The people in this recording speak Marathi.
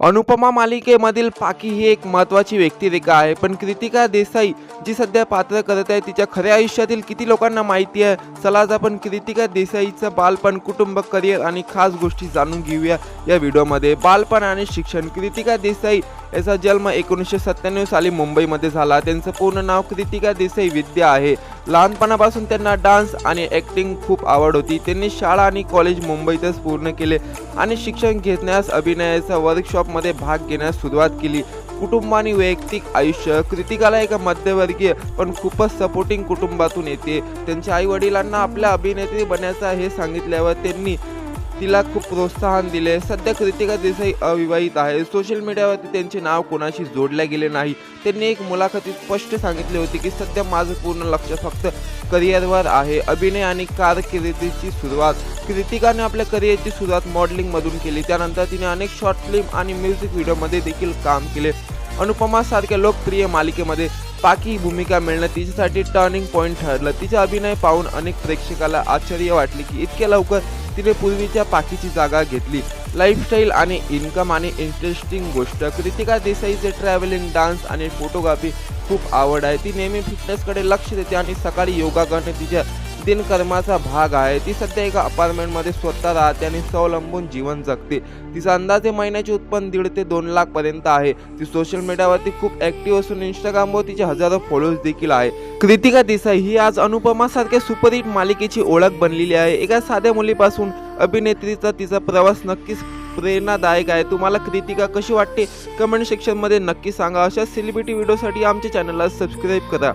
अनुपमा मालिकेमधील पाकी ही एक महत्त्वाची व्यक्तिरेखा आहे पण कृतिका देसाई जी सध्या पात्र करत आहे तिच्या खऱ्या आयुष्यातील किती लोकांना माहिती आहे चला आज आपण कृतिका देसाईचं बालपण कुटुंब करिअर आणि खास गोष्टी जाणून घेऊया या व्हिडिओमध्ये. बालपण आणि शिक्षण. कृतिका देसाई याचा जन्म एकोणीसशे सत्त्याण्णव साली मुंबईमध्ये झाला. त्यांचं पूर्ण नाव कृतिका देसाई विद्या आहे. लहानपणापासून त्यांना डान्स आणि ॲक्टिंग खूप आवड होती. त्यांनी शाळा आणि कॉलेज मुंबईतच पूर्ण केले आणि शिक्षण घेण्यास अभिनयाच्या वर्कशॉपमध्ये भाग घेण्यास सुरुवात केली. कुटुंब आणि वैयक्तिक आयुष्य कृतिकाला एका मध्यवर्गीय पण खूपच सपोर्टिंग कुटुंबातून येते. त्यांच्या आई वडिलांना आपल्या अभिनेत्री बनायचं हे सांगितल्यावर त्यांनी तिला खूप प्रोत्साहन दिले. सध्या कृतिका देसाई अविवाहित आहे. सोशल मीडियावरती त्यांचे नाव कोणाशी जोडले गेले नाही. त्यांनी एक मुलाखतीत स्पष्ट सांगितले होते की सध्या माझं पूर्ण लक्ष फक्त करिअरवर आहे. अभिनय आणि कारकिर्दीची सुरुवात. कृतिकाने आपल्या करिअरची सुरुवात मॉडेलिंगमधून केली. त्यानंतर तिने अनेक शॉर्ट फिल्म आणि म्युझिक व्हिडिओमध्ये देखील काम केले. अनुपमासारख्या लोकप्रिय मालिकेमध्ये पाकी भूमिका मिळणं तिच्यासाठी टर्निंग पॉईंट ठरलं. तिचा अभिनय पाहून अनेक प्रेक्षकाला आश्चर्य वाटले की इतक्या लवकर तिने पूर्वीच्या पाठीची जागा घेतली. लाईफस्टाईल आणि इन्कम आणि इंटरेस्टिंग गोष्ट. कृतिका देसाईचे ट्रॅव्हलिंग डान्स आणि फोटोग्राफी खूप आवड आहे. ती नेहमी फिटनेसकडे लक्ष देते आणि सकाळी योगा करणे तिच्या दिनकर्माचा भाग आहे. ती सध्या एका अपार्टमेंटमध्ये स्वतः राहते आणि स्वावलंबून जीवन जगते. तिचा अंदाजे महिन्याचे उत्पन्न दीड ते दोन लाखपर्यंत आहे. ती सोशल मीडियावरती खूप ॲक्टिव्ह असून इंस्टाग्रामवर तिचे हजारो फॉलोअर्स देखील आहे. कृतिका देसाई ही आज अनुपमासारख्या सुपरहिट मालिकेची ओळख बनलेली आहे. एका साध्या मुलीपासून अभिनेत्रीचा तिचा प्रवास नक्कीच प्रेरणादायक आहे. तुम्हाला कृतिका कशी वाटते? कमेंट सेक्शनमध्ये नक्की सांगा. अशा सेलिब्रिटी व्हिडिओसाठी आमच्या चॅनलला सबस्क्राईब करा.